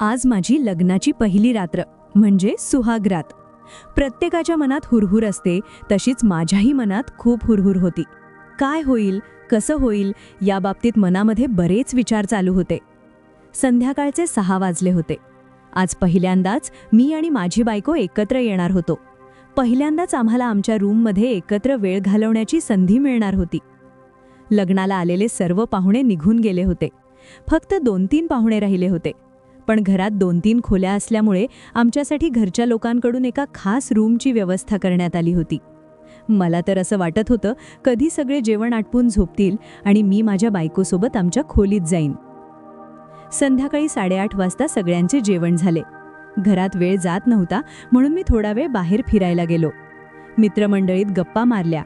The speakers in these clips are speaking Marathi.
आज माझी लग्नाची पहिली रात्र म्हणजे सुहागरात. प्रत्येकाच्या मनात हुरहुर असते तशीच माझ्याही मनात खूप हुरहुर होती. काय होईल कसं होईल या बाबतीत मनामध्ये बरेच विचार चालू होते. संध्याकाळचे सहा वाजले होते. आज पहिल्यांदाच मी आणि माझी बायको एकत्र येणार होतो. पहिल्यांदाच आम्हाला आमच्या रूममध्ये एकत्र वेळ घालवण्याची संधी मिळणार होती. लग्नाला आलेले सर्व पाहुणे निघून गेले होते. फक्त दोन तीन पाहुणे राहिले होते. पण घरात दोन तीन खोल्या असल्यामुळे आमच्यासाठी घरच्या लोकांकडून एका खास रूमची व्यवस्था करण्यात आली होती. मला तर असं वाटत होतं कधी सगळे जेवण आटपून झोपतील आणि मी माझ्या बायकोसोबत आमच्या खोलीत जाईन. संध्याकाळी साडेआठ वाजता सगळ्यांचे जेवण झाले. घरात वेळ जात नव्हता म्हणून मी थोडा वेळ बाहेर फिरायला गेलो. मित्रमंडळीत गप्पा मारल्या.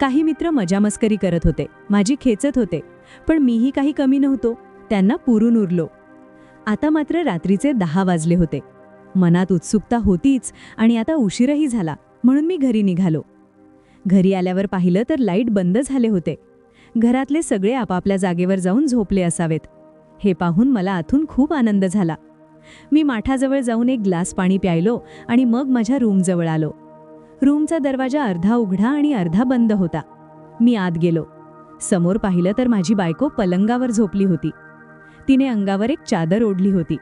काही मित्र मजामस्करी करत होते माझी खेचत होते पण मीही काही कमी नव्हतो त्यांना पुरून उरलो. आता मात्र रात्रीचे दहा वाजले होते. मनात उत्सुकता होतीच आणि आता उशीरही झाला म्हणून मी घरी निघालो. घरी आल्यावर पाहिलं तर लाइट बंद झाले होते. घरातले सगळे आपापल्या जागेवर जाऊन झोपले असावेत. हे पाहून मला आतून खूप आनंद झाला. मी माठाजवळ जाऊन एक ग्लास पाणी प्यायलो आणि मग माझ्या रूमजवळ आलो. रूमचा दरवाजा अर्धा उघडा आणि अर्धा बंद होता. मी आत गेलो. समोर पाहिलं तर माझी बायको पलंगावर झोपली होती. तिने अंगावर एक चादर ओढली होती.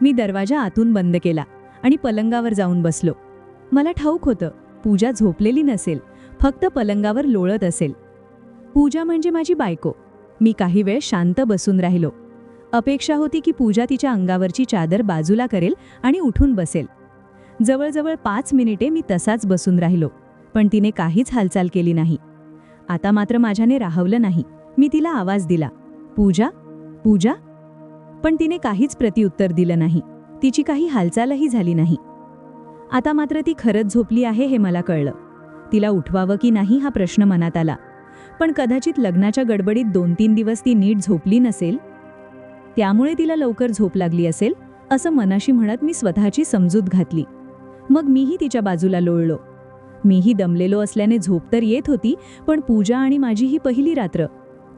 मी दरवाजा आतून बंद केला आणि पलंगावर जाऊन बसलो. मला ठाऊक होतं पूजा झोपलेली नसेल फक्त पलंगावर लोळत असेल. पूजा म्हणजे माझी बायको. मी काही वेळ शांत बसून राहिलो. अपेक्षा होती की पूजा तिच्या अंगावरची चादर बाजूला करेल आणि उठून बसेल. जवळजवळ पाच मिनिटे मी तसाच बसून राहिलो पण तिने काहीच हालचाल केली नाही. आता मात्र माझ्याने राहवलं नाही. मी तिला आवाज दिला पूजा पूजा? पण तिने काहीच प्रतिउत्तर दिलं नाही. तिची काही हालचालही झाली नाही. आता मात्र ती खरंच झोपली आहे हे मला कळलं. तिला उठवावं की नाही हा प्रश्न मनात आला. पण कदाचित लग्नाच्या गडबडीत दोन तीन दिवस ती नीट झोपली नसेल? त्यामुळे तिला लवकर झोप लागली असेल असं मनाशी म्हणत मी स्वतःची समजूत घातली. मग मीही तिच्या बाजूला लोळलो. मीही दमलेलो असल्याने झोप तर येत होती पण पूजा आणि माझी ही पहिली रात्र.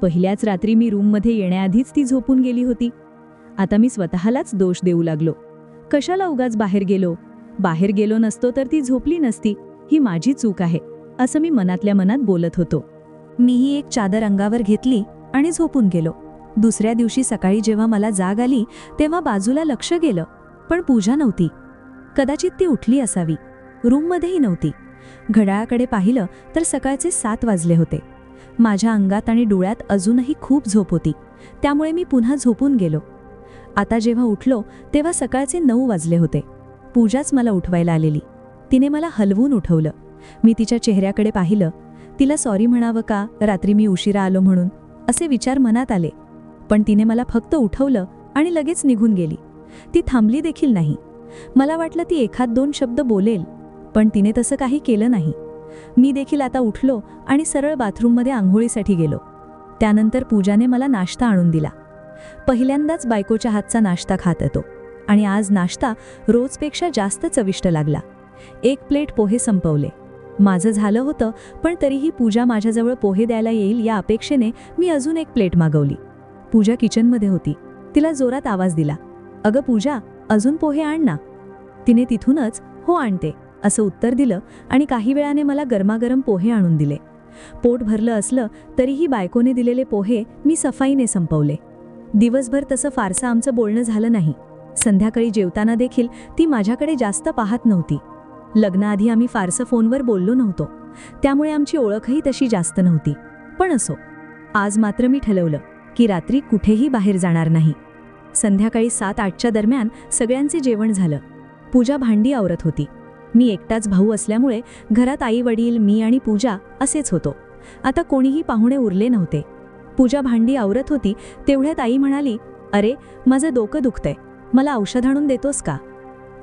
पहिल्याच रात्री मी रूममध्ये येण्याआधीच ती झोपून गेली होती. आता मी स्वतःलाच दोष देऊ लागलो. कशाला उगाच बाहेर गेलो? बाहेर गेलो नसतो तर ती झोपली नसती. ही माझी चूक आहे असं मी मनातल्या मनात बोलत होतो. मीही एक चादर अंगावर घेतली आणि झोपून गेलो. दुसऱ्या दिवशी सकाळी जेव्हा मला जाग आली तेव्हा बाजूला लक्ष गेलं पण पूजा नव्हती. कदाचित ती उठली असावी. रूममध्येही नव्हती. घड्याळाकडे पाहिलं तर सकाळचे सात वाजले होते. माझ्या अंगात आणि डोळ्यात अजूनही खूप झोप होती. त्यामुळे मी पुन्हा झोपून गेलो. आता जेव्हा उठलो तेव्हा सकाळचे नऊ वाजले होते. पूजाच मला उठवायला आलेली. तिने मला हलवून उठवलं. मी तिच्या चेहऱ्याकडे पाहिलं. तिला सॉरी म्हणावं का? रात्री मी उशिरा आलो म्हणून. असे विचार मनात आले. पण तिने मला फक्त उठवलं आणि लगेच निघून गेली. ती थांबली देखील नाही. मला वाटलं ती एखाद दोन शब्द बोलेल. पण तिने तसं काही केलं नाही. मी देखील आता उठलो आणि सरळ बाथरूममध्ये आंघोळीसाठी गेलो. त्यानंतर पूजाने मला नाश्ता आणून दिला. पहिल्यांदाच बायकोच्या हातचा नाश्ता खात येतो आणि आज नाश्ता रोजपेक्षा जास्त चविष्ट लागला. एक प्लेट पोहे संपवले. माझं झालं होतं पण तरीही पूजा माझ्याजवळ पोहे द्यायला येईल या अपेक्षेने मी अजून एक प्लेट मागवली. पूजा किचनमध्ये होती. तिला जोरात आवाज दिला. अगं पूजा अजून पोहे आण ना. तिने तिथूनच हो आणते. असं उत्तर दिलं आणि काही वेळाने मला गरमागरम पोहे आणून दिले. पोट भरलं असलं तरीही बायकोने दिलेले पोहे मी सफाईने संपवले. दिवसभर तसं फारसं आमचं बोलणं झालं नाही. संध्याकाळी जेवताना देखील ती माझ्याकडे जास्त पाहत नव्हती. लग्नाआधी आम्ही फारसं फोनवर बोललो नव्हतो. त्यामुळे आमची ओळखही तशी जास्त नव्हती. पण असो. आज मात्र मी ठरवलं की रात्री कुठेही बाहेर जाणार नाही. संध्याकाळी सात आठच्या दरम्यान सगळ्यांचे जेवण झालं. पूजा भांडी आवरत होती. मी एकटाच भाऊ असल्यामुळे घरात आई वडील मी आणि पूजा असेच होतो. आता कोणीही पाहुणे उरले नव्हते. पूजा भांडी आवरत होती तेवढ्यात आई म्हणाली अरे माझं डोकं दुखतंय. मला औषध आणून देतोस का?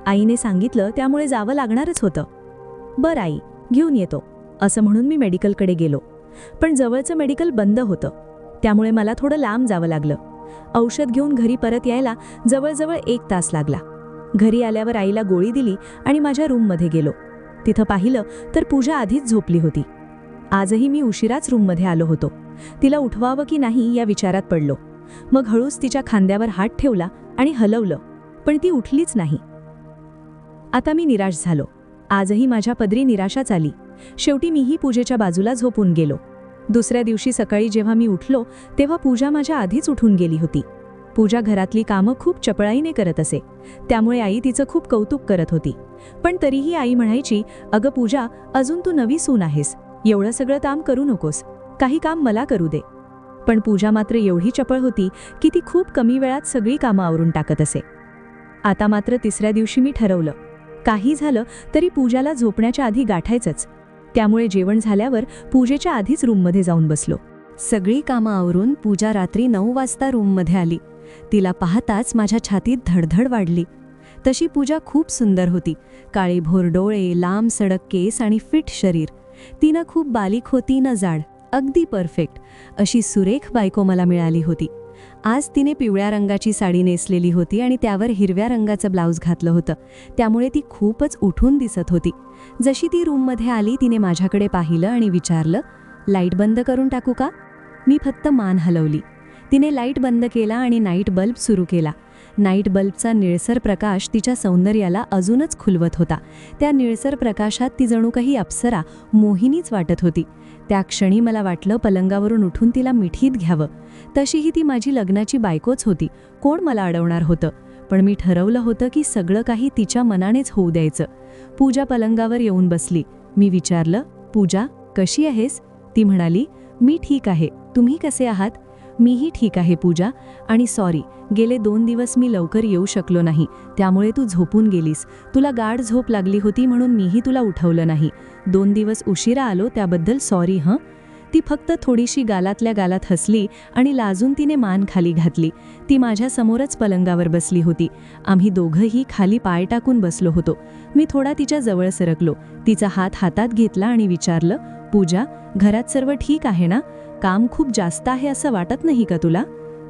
आईने सांगितलं त्यामुळे जावं लागणारच होतं. बरं आई घेऊन येतो. असं म्हणून मी मेडिकलकडे गेलो. पण जवळचं मेडिकल बंद होतं. त्यामुळे मला थोडं लांब जावं लागलं. औषध घेऊन घरी परत यायला जवळजवळ एक तास लागला. घरी आल्यावर आईला गोळी दिली आणि माझ्या रूममध्ये गेलो. तिथं पाहिलं तर पूजा आधीच झोपली होती. आजही मी उशिराच रूममध्ये आलो होतो. तिला उठवावं की नाही या विचारात पडलो. मग हळूच तिच्या खांद्यावर हात ठेवला आणि हलवलं पण ती उठलीच नाही. आता मी निराश झालो. आजही माझ्या पदरी निराशाच आली. शेवटी मीही पूजेच्या बाजूला झोपून गेलो. दुसऱ्या दिवशी सकाळी जेव्हा मी उठलो तेव्हा पूजा माझ्या आधीच उठून गेली होती. पूजा घरातली कामं खूप चपळाईने करत असे. त्यामुळे आई तिचं खूप कौतुक करत होती. पण तरीही आई म्हणायची अगं पूजा अजून तू नवी सून आहेस. एवढं सगळं काम करू नकोस. काही काम मला करू दे. पण पूजा मात्र एवढी चपळ होती की ती खूप कमी वेळात सगळी कामं आवरून टाकत असे. आता मात्र तिसऱ्या दिवशी मी ठरवलं. काही झालं तरी पूजाला झोपण्याच्या आधी गाठायचंच. त्यामुळे जेवण झाल्यावर पूजेच्या आधीच रूममध्ये जाऊन बसलो. सगळी कामं आवरून पूजा रात्री नऊ वाजता रूममध्ये आली. तिला पाहताच माझ्या छातीत धडधड वाढली. तशी पूजा खूप सुंदर होती. काळी भोर डोळे लांब सडक केस आणि फिट शरीर. तिनं खूप बालिक होती न जाड अगदी परफेक्ट अशी सुरेख बायको मला मिळाली होती. आज तिने पिवळ्या रंगाची साडी नेसलेली होती आणि त्यावर हिरव्या रंगाचं ब्लाऊज घातलं होतं. त्यामुळे ती खूपच उठून दिसत होती. जशी ती रूममध्ये आली तिने माझ्याकडे पाहिलं आणि विचारलं लाइट बंद करून टाकू का? मी फक्त मान हलवली. तिने लाइट बंद केला आणि नाईट बल्ब सुरू केला. नाईट बल्बचा निळसर प्रकाश तिच्या सौंदर्याला अजूनच खुलवत होता. त्या निळसर प्रकाशात ती जणू काही अप्सरा मोहिनीच वाटत होती. त्या क्षणी मला वाटलं पलंगावरून उठून तिला मिठीत घ्यावं. तशीही ती माझी लग्नाची बायकोच होती. कोण मला अडवणार होतं? पण मी ठरवलं होतं की सगळं काही तिच्या मनानेच होऊ द्यायचं. पूजा पलंगावर येऊन बसली. मी विचारलं पूजा कशी आहेस? ती म्हणाली मी ठीक आहे. तुम्ही कसे आहात? मीही ठीक आहे पूजा. आणि सॉरी गेले दोन दिवस मी लवकर येऊ शकलो नाही त्यामुळे तू झोपून गेलीस. तुला गाढ झोप लागली होती म्हणून मीही तुला उठवलं नाही. दोन दिवस उशिरा आलो त्याबद्दल सॉरी हं? ती फक्त थोडीशी गालातल्या गालात हसली आणि लाजून तिने मान खाली घातली. ती माझ्यासमोरच पलंगावर बसली होती. आम्ही दोघंही खाली पाय टाकून बसलो होतो. मी थोडा तिच्या जवळ सरकलो. तिचा हात हातात घेतला आणि विचारलं पूजा घरात सर्व ठीक आहे ना? काम खूप जास्त आहे असं वाटत नाही का तुला?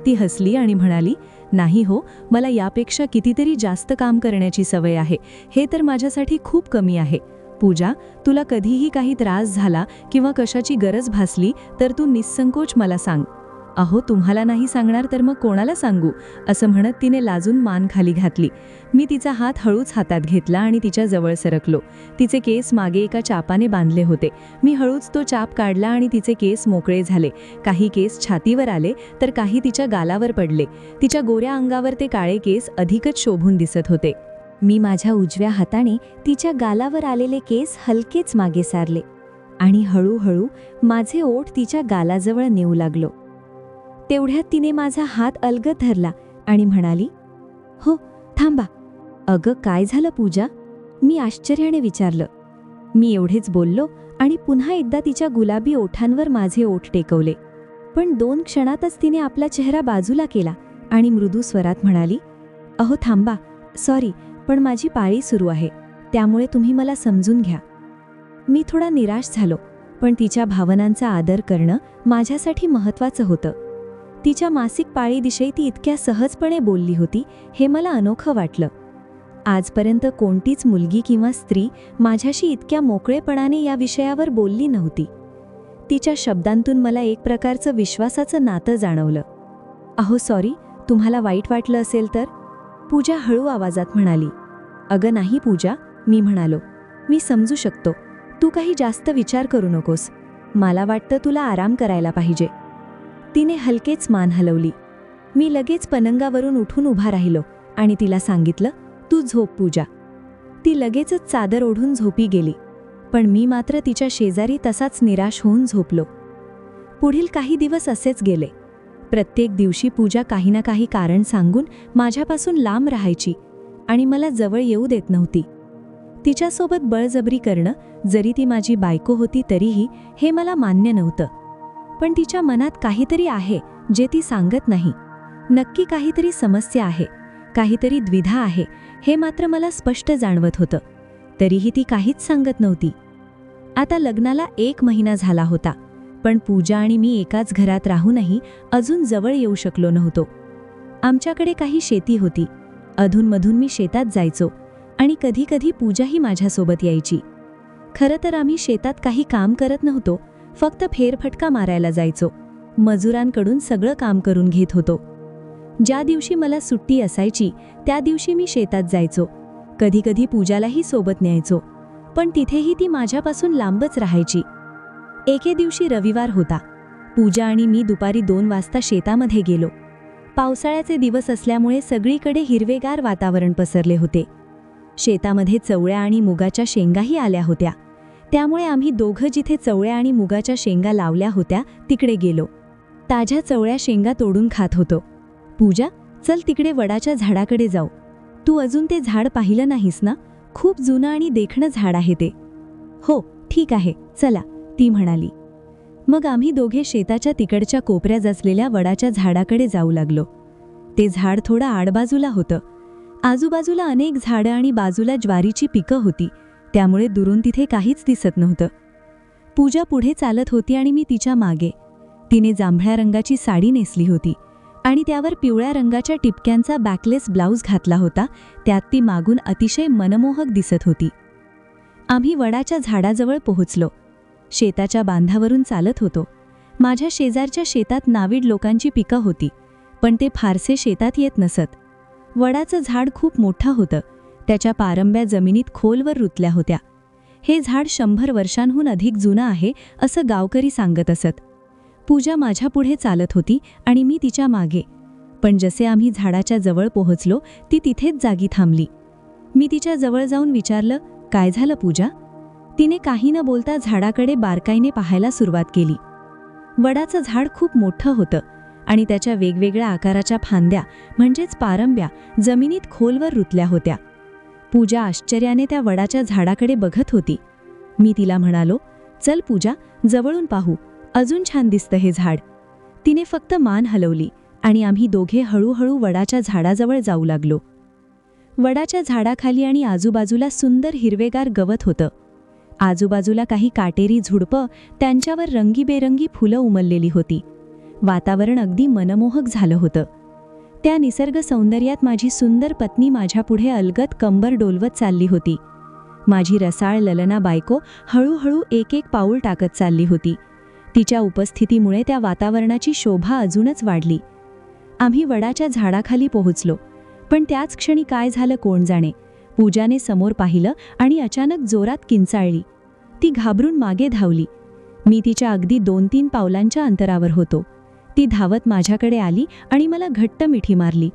ती हसली आणि म्हणाली नाही हो मला यापेक्षा कितीतरी जास्त काम करण्याची सवय आहे. हे तर माझ्यासाठी खूप कमी आहे. पूजा तुला कधीही काही त्रास झाला किंवा कशाची गरज भासली तर तू निसंकोच मला सांग. अहो तुम्हाला नाही सांगणार तर मग कोणाला सांगू? असं म्हणत तिने लाजून मान खाली घातली. मी तिचा हात हळूच हातात घेतला आणि तिच्या जवळ सरकलो. तिचे केस मागे एका चापाने बांधले होते. मी हळूच तो चाप काढला आणि तिचे केस मोकळे झाले. काही केस छातीवर आले तर काही तिच्या गालावर पडले. तिच्या गोऱ्या अंगावर ते काळे केस अधिकच शोभून दिसत होते. मी माझ्या उजव्या हाताने तिच्या गालावर आलेले केस हलकेच मागे सारले आणि हळूहळू माझे ओठ तिच्या गालाजवळ नेऊ लागलो. तेवढ्यात तिने माझा हात अलगत धरला आणि म्हणाली हो थांबा. अगं काय झालं पूजा? मी आश्चर्याने विचारलं. मी एवढेच बोललो आणि पुन्हा एकदा तिच्या गुलाबी ओठांवर माझे ओठ टेकवले. पण दोन क्षणातच तिने आपला चेहरा बाजूला केला आणि मृदू स्वरात म्हणाली अहो थांबा. सॉरी पण माझी पाळी सुरू आहे. त्यामुळे तुम्ही मला समजून घ्या. मी थोडा निराश झालो पण तिच्या भावनांचा आदर करणं माझ्यासाठी महत्त्वाचं होतं. तिच्या मासिक पाळीविषयी ती इतक्या सहजपणे बोलली होती हे मला अनोखं वाटलं. आजपर्यंत कोणतीच मुलगी किंवा स्त्री माझ्याशी इतक्या मोकळेपणाने या विषयावर बोलली नव्हती. तिच्या शब्दांतून मला एक प्रकारचं विश्वासाचं नातं जाणवलं. अहो सॉरी तुम्हाला वाईट वाटलं असेल तर? पूजा हळू आवाजात म्हणाली. अगं नाही पूजा मी म्हणालो. मी समजू शकतो. तू काही जास्त विचार करू नकोस. मला वाटतं तुला आराम करायला पाहिजे. तिने हलकेच मान हलवली. मी लगेच पलंगावरून उठून उभा राहिलो आणि तिला सांगितलं तू झोप पूजा. ती लगेचच चादर ओढून झोपी गेली पण मी मात्र तिच्या शेजारी तसाच निराश होऊन झोपलो. पुढील काही दिवस असेच गेले. प्रत्येक दिवशी पूजा काही ना काही कारण सांगून माझ्यापासून लांब राहायची आणि मला जवळ येऊ देत नव्हती. तिच्यासोबत बळजबरी करणं जरी ती माझी बायको होती तरीही हे मला मान्य नव्हतं. पण तिच्या मनात काहीतरी आहे जे ती सांगत नाही. नक्की काहीतरी समस्या आहे काहीतरी द्विधा आहे हे मात्र मला स्पष्ट जाणवत होतं. तरीही ती काहीच सांगत नव्हती. आता लग्नाला एक महिना झाला होता पण पूजा आणि मी एकाच घरात राहूनही अजून जवळ येऊ शकलो नव्हतो. आमच्याकडे काही शेती होती. अधूनमधून मी शेतात जायचो आणि कधीकधी पूजाही माझ्यासोबत यायची. खरं तर आम्ही शेतात काही काम करत नव्हतो फक्त फेरफटका मारायला जायचो. मजुरांकडून सगळं काम करून घेत होतो. ज्या दिवशी मला सुट्टी असायची त्या दिवशी मी शेतात जायचो. कधीकधी पूजालाही सोबत न्यायचो. पण तिथेही ती माझ्यापासून लांबच राहायची. एके दिवशी रविवार होता. पूजा आणि मी दुपारी दोन वाजता शेतामध्ये गेलो. पावसाळ्याचे दिवस असल्यामुळे सगळीकडे हिरवेगार वातावरण पसरले होते. शेतामध्ये चवळ्या आणि मुगाच्या शेंगाही आल्या होत्या. त्यामुळे आम्ही दोघं जिथे चवळ्या आणि मुगाच्या शेंगा लावल्या होत्या तिकडे गेलो. ताज्या चवळ्या शेंगा तोडून खात होतो. पूजा चल तिकडे वडाच्या झाडाकडे जाऊ. तू अजून ते झाड पाहिलं नाहीस ना? खूप जुनं आणि देखणं झाड आहे ते. हो ठीक आहे चला ती म्हणाली. मग आम्ही दोघे शेताच्या तिकडच्या कोपऱ्यात असलेल्या वडाच्या झाडाकडे जाऊ लागलो. ते झाड थोडं आडबाजूला होतं. आजूबाजूला अनेक झाडं आणि बाजूला ज्वारीची पिकं होती. त्यामुळे दुरून तिथे काहीच दिसत नव्हतं. पूजा पुढे चालत होती आणि मी तिच्यामागे. तिने जांभळ्या रंगाची साडी नेसली होती आणि त्यावर पिवळ्या रंगाच्या टिपक्यांचा बॅकलेस ब्लाऊज घातला होता त्यात ती मागून अतिशय मनमोहक दिसत होती. आम्ही वडाच्या झाडाजवळ पोहोचलो. शेताच्या बांधावरून चालत होतो. माझ्या शेजारच्या शेतात नावीड लोकांची पिकं होती पण ते फारसे शेतात येत नसत. वडाचं झाड खूप मोठं होतं त्याच्या पारंब्या जमिनीत खोलवर रुतल्या होत्या. हे झाड शंभर वर्षांहून अधिक जुनं आहे असं गावकरी सांगत असत. पूजा माझ्यापुढे चालत होती आणि मी तिच्यामागे. पण जसे आम्ही झाडाच्या जवळ पोहोचलो ती तिथेच जागी थांबली. मी तिच्या जवळ जाऊन विचारलं काय झालं पूजा? तिने काही न बोलता झाडाकडे बारकाईने पाहायला सुरुवात केली. वडाचं झाड खूप मोठं होतं आणि त्याच्या वेगवेगळ्या आकाराच्या फांद्या म्हणजेच पारंब्या जमिनीत खोलवर रुतल्या होत्या. पूजा आश्चर्याने त्या वडाच्या झाडाकडे बघत होती. मी तिला म्हणालो चल पूजा जवळून पाहू. अजून छान दिसतं हे झाड. तिने फक्त मान हलवली आणि आम्ही दोघे हळूहळू वडाच्या झाडाजवळ जाऊ लागलो. वडाच्या झाडाखाली आणि आजूबाजूला सुंदर हिरवेगार गवत होतं. आजूबाजूला काही काटेरी झुडपं त्यांच्यावर रंगीबेरंगी फुलं उमललेली होती. वातावरण अगदी मनमोहक झालं होतं. त्या निसर्ग सौंदर्यात माझी सुंदर पत्नी माझ्यापुढे अलगत कंबर डोलवत चालली होती. माझी रसाळ ललना बायको हळूहळू एक एक पाऊल टाकत चालली होती. तिच्या उपस्थितीमुळे त्या वातावरणाची शोभा अजूनच वाढली. आम्ही वडाच्या झाडाखाली पोहोचलो पण त्याच क्षणी काय झालं कोण जाणे? पूजाने समोर पाहिलं आणि अचानक जोरात किंचाळली. ती घाबरून मागे धावली. मी तिच्या अगदी दोन तीन पावलांच्या अंतरावर होतो. ती धावत माझ्याकडे आली आणि मला घट्ट मिठी मारली.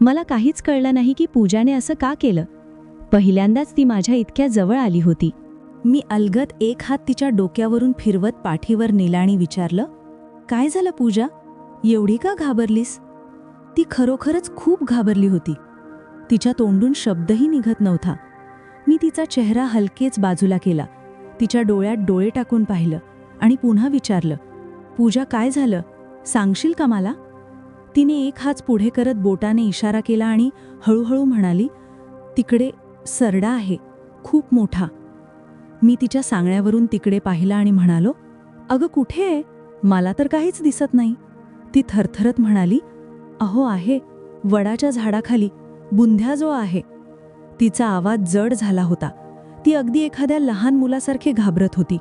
मला काहीच कळलं नाही की पूजाने असं का केलं. पहिल्यांदाच ती माझ्या इतक्या जवळ आली होती. मी अलगत एक हात तिच्या डोक्यावरून फिरवत पाठीवर नेला आणि विचारलं काय झालं पूजा? एवढी का घाबरलीस? ती खरोखरच खूप घाबरली होती. तिच्या तोंडून शब्दही निघत नव्हता. मी तिचा चेहरा हलकेच बाजूला केला. तिच्या डोळ्यात डोळे टाकून पाहिलं आणि पुन्हा विचारलं पूजा काय झालं? सांगशील का मला? तिने एक हाच पुढे करत बोटाने इशारा केला आणि हळूहळू म्हणाली तिकडे सरडा आहे खूप मोठा. मी तिच्या सांगण्यावरून तिकडे पाहिला आणि म्हणालो अगं कुठे आहे? मला तर काहीच दिसत नाही. ती थरथरत म्हणाली अहो आहे वडाच्या झाडाखाली बुंध्या जो आहे. तिचा आवाज जड झाला होता. ती अगदी एखाद्या लहान मुलासारखी घाबरत होती.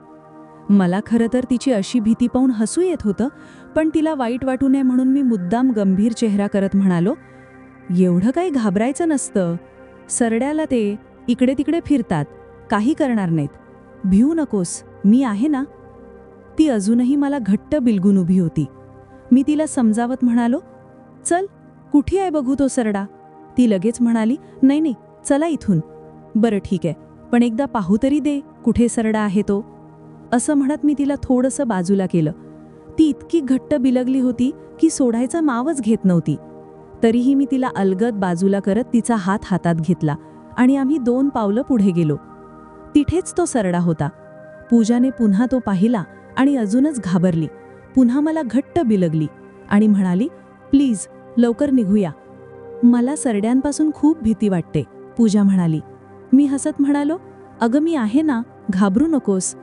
मला खरं तर तिची अशी भीती पाहून हसू येत होतं पण तिला वाईट वाटू नये म्हणून मी मुद्दाम गंभीर चेहरा करत म्हणालो एवढं काही घाबरायचं नसतं. सरड्याला ते इकडे तिकडे फिरतात. काही करणार नाहीत. भिऊ नकोस. मी आहे ना? ती अजूनही मला घट्ट बिलगून उभी होती. मी तिला समजावत म्हणालो चल कुठे आहे बघू तो सरडा? ती लगेच म्हणाली नाही नाही चला इथून. बरं ठीक आहे. पण एकदा पाहू तरी दे कुठे सरडा आहे तो. असं म्हणत मी तिला थोडंसं बाजूला केलं. ती इतकी घट्ट बिलगली होती की सोडायचा मावच घेत नव्हती. तरीही मी तिला अलगद बाजूला करत तिचा हात हातात घेतला आणि आम्ही दोन पावलं पुढे गेलो. तिथेच तो सरडा होता. पूजाने पुन्हा तो पाहिला आणि अजूनच घाबरली. पुन्हा मला घट्ट बिलगली आणि म्हणाली प्लीज लवकर निघूया. मला सरड्यांपासून खूप भीती वाटते पूजा म्हणाली. मी हसत म्हणालो अगं मी आहे ना घाबरू नकोस.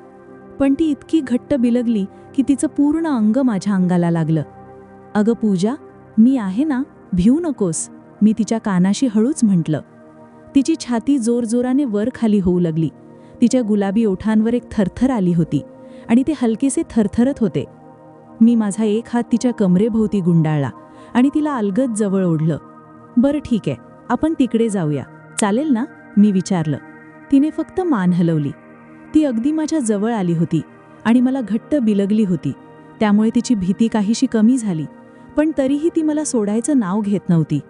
पण ती इतकी घट्ट बिलगली की तिचं पूर्ण अंग माझ्या अंगाला लागलं. अगं पूजा मी आहे ना भिऊ नकोस मी तिच्या कानाशी हळूच म्हटलं. तिची छाती जोरजोराने वर खाली होऊ लागली. तिच्या गुलाबी ओठांवर एक थरथर आली होती आणि ते हलकेसे थरथरत होते. मी माझा एक हात तिच्या कमरेभोवती गुंडाळला आणि तिला अलगद जवळ ओढलं. बरं ठीक आहे आपण तिकडे जाऊया. चालेल ना? मी विचारलं. तिने फक्त मान हलवली. ती अगदी माझ्या जवळ आली होती. आणि मला घट्ट बिलगली होती. त्यामुळे तिची भीती काहीशी कमी झाली. पण तरीही ती मला सोडायचं नाव घेत नव्हती.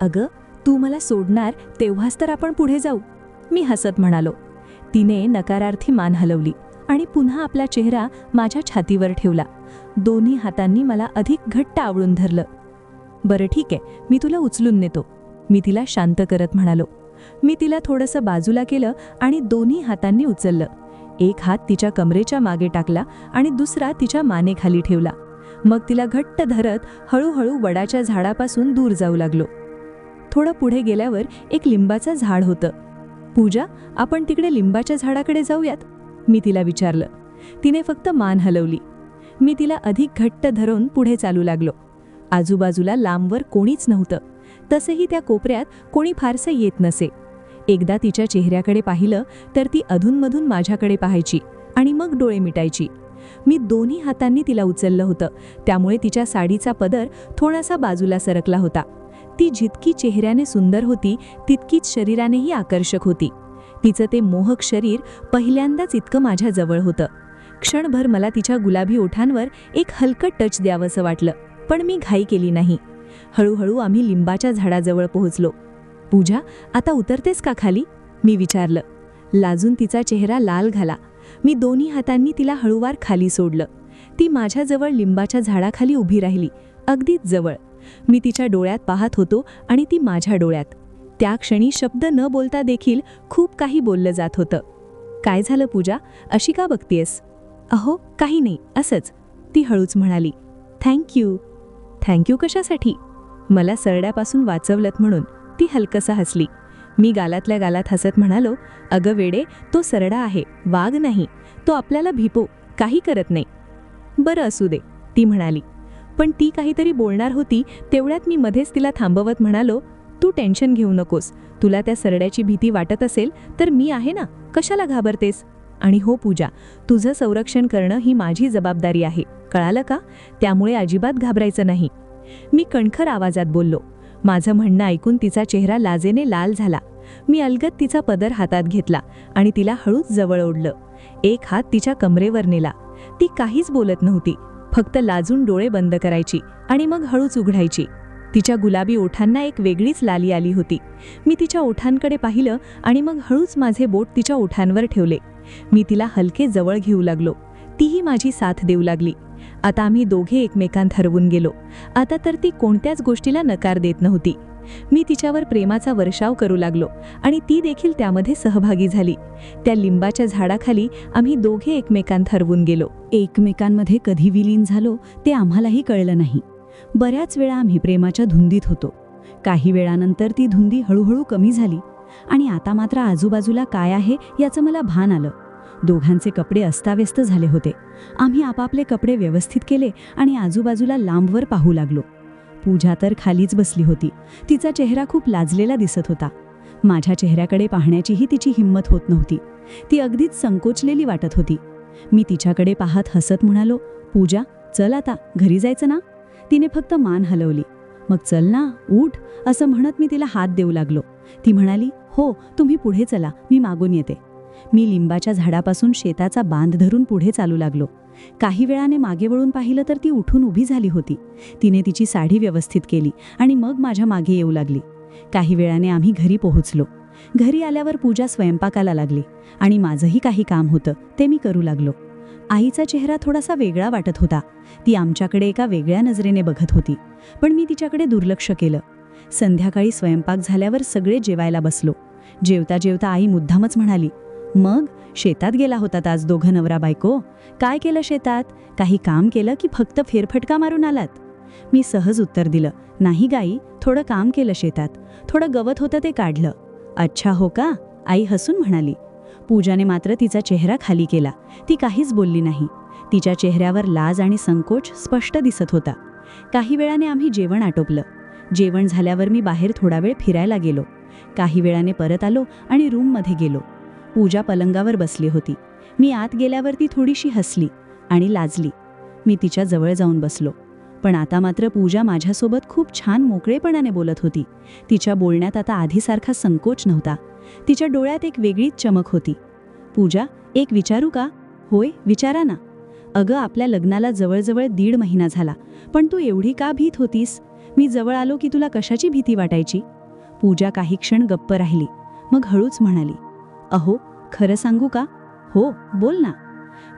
अगं तू मला सोडणार तेव्हाच तर आपण पुढे जाऊ मी हसत म्हणालो. तिने नकारार्थी मान हलवली आणि पुन्हा आपला चेहरा माझ्या छातीवर ठेवला. दोन्ही हातांनी मला अधिक घट्ट आवळून धरलं. बरं ठीक आहे मी तुला उचलून नेतो. मी तिला शांत करत म्हणालो. मी तिला थोडंसं बाजूला केलं आणि दोन्ही हातांनी उचललं. एक हात तिच्या कमरेच्या मागे टाकला आणि दुसरा तिच्या मानेखाली ठेवला. मग तिला घट्ट धरत हळूहळू वडाच्या झाडापासून दूर जाऊ लागलो. थोडं पुढे गेल्यावर एक लिंबाचं झाड होतं. पूजा आपण तिकडे लिंबाच्या झाडाकडे जाऊयात मी तिला विचारलं. तिने फक्त मान हलवली. मी तिला अधिक घट्ट धरून पुढे चालू लागलो. आजूबाजूला लांबवर कोणीच नव्हतं. तसेही त्या कोपऱ्यात कोणी फारसं येत नसे. एकदा तिच्या चेहऱ्याकडे पाहिलं तर ती अधूनमधून माझ्याकडे पाहायची आणि मग डोळे मिटायची. मी दोन्ही हातांनी तिला उचललं होतं. त्यामुळे तिच्या साडीचा पदर थोडासा बाजूला सरकला होता. ती जितकी चेहऱ्याने सुंदर होती तितकीच शरीरानेही आकर्षक होती. तिचं ते मोहक शरीर पहिल्यांदाच इतकं माझ्या जवळ होतं. क्षणभर मला तिच्या गुलाबी ओठांवर एक हलकं टच द्यावंसं वाटलं पण मी घाई केली नाही. हळूहळू आम्ही लिंबाच्या झाडाजवळ पोहोचलो. पूजा आता उतरतेस का खाली? मी विचारलं. लाजून तिचा चेहरा लाल घाला मी दोन्ही हातांनी तिला हळूवार खाली सोडलं. ती माझ्याजवळ लिंबाच्या झाडाखाली उभी राहिली अगदीच जवळ. मी तिच्या डोळ्यात पाहत होतो आणि ती माझ्या डोळ्यात. त्या क्षणी शब्द न बोलता देखील खूप काही बोललं जात होतं. काय झालं पूजा? अशी का बघतीयस? अहो काही नाही असंच ती हळूच म्हणाली. थँक्यू थँक्यू कशासाठी? मला सरड्यापासून वाचवलत म्हणून. ती हलकसा हसली. मी गालातल्या गालात हसत म्हणालो अगं वेडे तो सरडा आहे वाघ नाही तो आपल्याला भिपो काही करत नाही. बरं असू दे ती म्हणाली. पण ती काहीतरी बोलणार होती तेवढ्यात मी मध्येच तिला थांबवत म्हणालो तू टेन्शन घेऊ नकोस तुला त्या सरड्याची भीती वाटत असेल तर मी आहे ना कशाला घाबरतेस? आणि हो पूजा तुझं संरक्षण करणं ही माझी जबाबदारी आहे कळालं का? त्यामुळे अजिबात घाबरायचं नाही. मी कणखर आवाजात बोललो माझं म्हणणं ऐकून तिचा चेहरा लाजेने लाल झाला. मी अलगत तिचा पदर हातात घेतला आणि तिला हळूच जवळ ओढलं. एक हात तिच्या कमरेवर नेला. ती काहीच बोलत नव्हती. फक्त लाजून डोळे बंद करायची आणि मग हळूच उघडायची. तिच्या गुलाबी ओठांना एक वेगळीच लाली आली होती. मी तिच्या ओठांकडे पाहिलं आणि मग हळूच माझे बोट तिच्या ओठांवर ठेवले. मी तिला हलके जवळ घेऊ लागलो. तीही माझी साथ देऊ लागली. आता आम्ही दोघे एकमेकांत हरवून गेलो. आता तर ती कोणत्याच गोष्टीला नकार देत नव्हती. मी तिच्यावर प्रेमाचा वर्षाव करू लागलो आणि ती देखील त्यामध्ये सहभागी झाली. त्या लिंबाच्या झाडाखाली आम्ही दोघे एकमेकांत हरवून गेलो. एकमेकांमध्ये कधी विलीन झालो ते आम्हालाही कळलं नाही. बऱ्याच वेळा आम्ही प्रेमाच्या धुंदीत होतो. काही वेळानंतर ती धुंदी हळूहळू कमी झाली आणि आता मात्र आजूबाजूला काय आहे याचं मला भान आलं. दोघांचे कपडे अस्ताव्यस्त झाले होते. आम्ही आपापले कपडे व्यवस्थित केले आणि आजूबाजूला लांबवर पाहू लागलो. पूजा तर खालीच बसली होती. तिचा चेहरा खूप लाजलेला दिसत होता. माझ्या चेहऱ्याकडे पाहण्याचीही तिची हिंमत होत नव्हती. ती अगदीच संकोचलेली वाटत होती. मी तिच्याकडे पाहत हसत म्हणालो पूजा चल आता घरी जायचं ना? तिने फक्त मान हलवली. मग चल ना उठ असं म्हणत मी तिला हात देऊ लागलो. ती म्हणाली हो तुम्ही पुढे चला मी मागून येते. मी लिंबाच्या झाडापासून शेताचा बांध धरून पुढे चालू लागलो. काही वेळाने मागे वळून पाहिलं तर ती उठून उभी झाली होती. तिने तिची साडी व्यवस्थित केली आणि मग माझ्या मागे येऊ लागली. काही वेळाने आम्ही घरी पोहोचलो. घरी आल्यावर पूजा स्वयंपाकाला लागली आणि माझंही काही काम होतं ते मी करू लागलो. आईचा चेहरा थोडासा वेगळा वाटत होता. ती आमच्याकडे एका वेगळ्या नजरेने बघत होती. पण मी तिच्याकडे दुर्लक्ष केलं. संध्याकाळी स्वयंपाक झाल्यावर सगळे जेवायला बसलो. जेवता जेवता आई मुद्दामच म्हणाली मग शेतात गेला होतात आज दोघं नवरा बायको. काय केलं शेतात? काही काम केलं की फक्त फेरफटका मारून आलात? मी सहज उत्तर दिलं नाही गाई थोडं काम केलं शेतात. थोडं गवत होतं ते काढलं. अच्छा हो का? आई हसून म्हणाली. पूजाने मात्र तिचा चेहरा खाली केला. ती काहीच बोलली नाही. तिच्या चेहऱ्यावर लाज आणि संकोच स्पष्ट दिसत होता. काही वेळाने आम्ही जेवण आटोपलं. जेवण झाल्यावर मी बाहेर थोडा वेळ फिरायला गेलो. काही वेळाने परत आलो आणि रूममध्ये गेलो. पूजा पलंगावर बसली होती. मी आत गेल्यावर ती थोडीशी हसली आणि लाजली. मी तिच्या जवळ जाऊन बसलो. पण आता मात्र पूजा माझ्यासोबत खूप छान मोकळेपणाने बोलत होती. तिच्या बोलण्यात आता आधीसारखा संकोच नव्हता. तिच्या डोळ्यात एक वेगळीच चमक होती. पूजा एक विचारू का? होय विचारा ना. अगं आपल्या लग्नाला जवळजवळ दीड महिना झाला. पण तू एवढी का भीत होतीस? मी जवळ आलो की तुला कशाची भीती वाटायची? पूजा काही क्षण गप्प राहिली. मग हळूच म्हणाली अहो खरं सांगू का? हो बोल ना.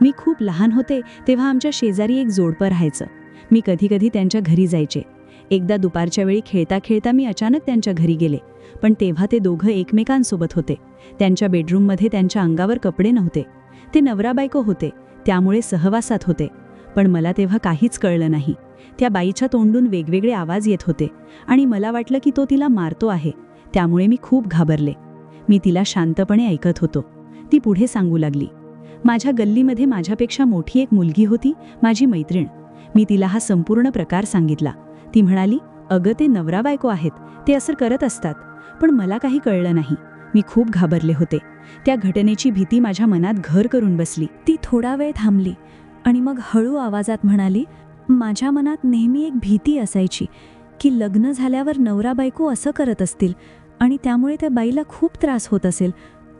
मी खूप लहान होते तेव्हा आमच्या शेजारी एक जोडपं राहायचं. मी कधीकधी त्यांच्या घरी जायचे. एकदा दुपारच्या वेळी खेळता खेळता मी अचानक त्यांच्या घरी गेले. पण तेव्हा ते दोघं एकमेकांसोबत होते. त्यांच्या बेडरूममध्ये त्यांच्या अंगावर कपडे नव्हते. ते नवरा बायको होते त्यामुळे सहवासात होते. पण मला तेव्हा काहीच कळलं नाही. त्या बाईच्या तोंडून वेगवेगळे आवाज येत होते आणि मला वाटलं की तो तिला मारतो आहे. त्यामुळे मी खूप घाबरले. मी तिला शांतपणे ऐकत होतो. ती पुढे सांगू लागली. माझ्या गल्लीमध्ये माझ्यापेक्षा मोठी एक मुलगी होती माझी मैत्रीण. मी तिला हा संपूर्ण प्रकार सांगितला. ती म्हणाली अगं ते नवरा बायको आहेत. ते असं करत असतात. पण मला काही कळलं नाही. मी खूप घाबरले होते. त्या घटनेची भीती माझ्या मनात घर करून बसली. ती थोडा वेळ थांबली आणि मग हळू आवाजात म्हणाली माझ्या मनात नेहमी एक भीती असायची की लग्न झाल्यावर नवरा बायको असं करत असतील. आणि त्यामुळे त्या बाईला खूप त्रास होत असेल.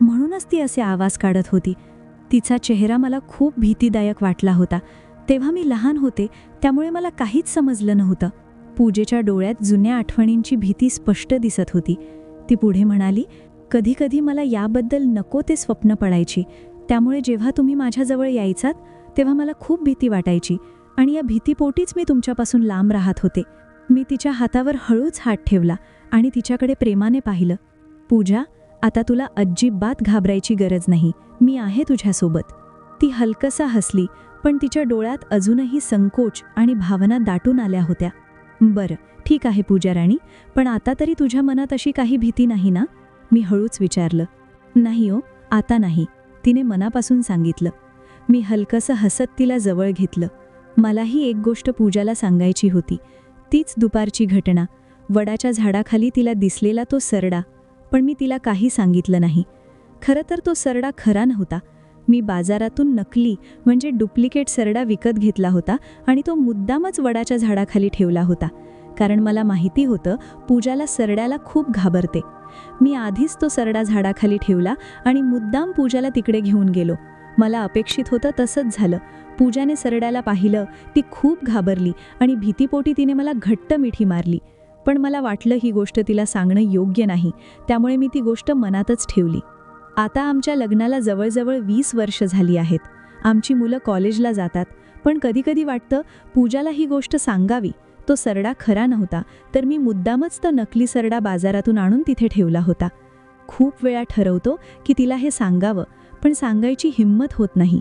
म्हणूनच ती असे आवाज काढत होती. तिचा चेहरा मला खूप भीतीदायक वाटला होता. तेव्हा मी लहान होते त्यामुळे मला काहीच समजलं नव्हतं. पूजेच्या डोळ्यात जुन्या आठवणींची भीती स्पष्ट दिसत होती. ती पुढे म्हणाली कधीकधी मला याबद्दल नको ते स्वप्न पडायची. त्यामुळे जेव्हा तुम्ही माझ्याजवळ यायचात तेव्हा मला खूप भीती वाटायची. आणि या भीतीपोटीच मी तुमच्यापासून लांब राहत होते. मी तिच्या हातावर हळूच हात ठेवला. आणि तिच्याकडे प्रेमाने पाहिलं पूजा आता तुला अजिबात घाबरायची गरज नाही मी आहे तुझ्यासोबत. ती हलकसा हसली पण तिच्या डोळ्यात अजूनही संकोच आणि भावना दाटून आल्या होत्या. बरं ठीक आहे पूजा राणी पण आता तरी तुझ्या मनात अशी काही भीती नाही ना? मी हळूच विचारलं. नाही ओ आता नाही तिने मनापासून सांगितलं. मी हलकसं हसत तिला जवळ घेतलं. मलाही एक गोष्ट पूजाला सांगायची होती. तीच दुपारची घटना. वडाच्या झाडाखाली तिला दिसलेला तो सरडा पण मी तिला काही सांगितलं नाही. खरं तर तो सरडा खरा नव्हता. मी बाजारातून नकली म्हणजे डुप्लिकेट सरडा विकत घेतला होता आणि तो मुद्दामच वडाच्या झाडाखाली ठेवला होता. कारण मला माहिती होतं पूजाला सरड्याला खूप घाबरते. मी आधीच तो सरडा झाडाखाली ठेवला आणि मुद्दाम पूजाला तिकडे घेऊन गेलो. मला अपेक्षित होतं तसंच झालं. पूजाने सरड्याला पाहिलं ती खूप घाबरली आणि भीतीपोटी तिने मला घट्ट मिठी मारली. पण मला वाटलं ही गोष्ट तिला सांगणं योग्य नाही त्यामुळे मी ती गोष्ट मनातच ठेवली. आता आमच्या लग्नाला जवळजवळ वीस वर्ष झाली आहेत. आमची मुलं कॉलेजला जातात पण कधीकधी वाटतं पूजाला ही गोष्ट सांगावी. तो सरडा खरा नव्हता तर मी मुद्दामच तो नकली सरडा बाजारातून आणून तिथे ठेवला होता. खूप वेळा ठरवतो की तिला हे सांगावं पण सांगायची हिंमत होत नाही.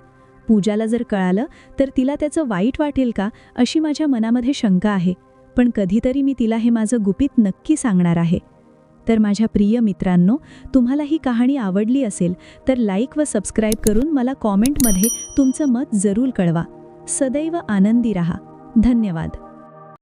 पूजाला जर कळालं तर तिला त्याचं वाईट वाटेल का अशी माझ्या मनामध्ये शंका आहे. पण कधीतरी मी तिला हे माझं गुपित नक्की सांगणार आहे. तर माझ्या प्रिय मित्रांनो तुम्हाला ही कहाणी आवडली असेल तर लाईक व सबस्क्राईब करून मला कॉमेंटमध्ये तुमचं मत जरूर कळवा. सदैव आनंदी रहा. धन्यवाद.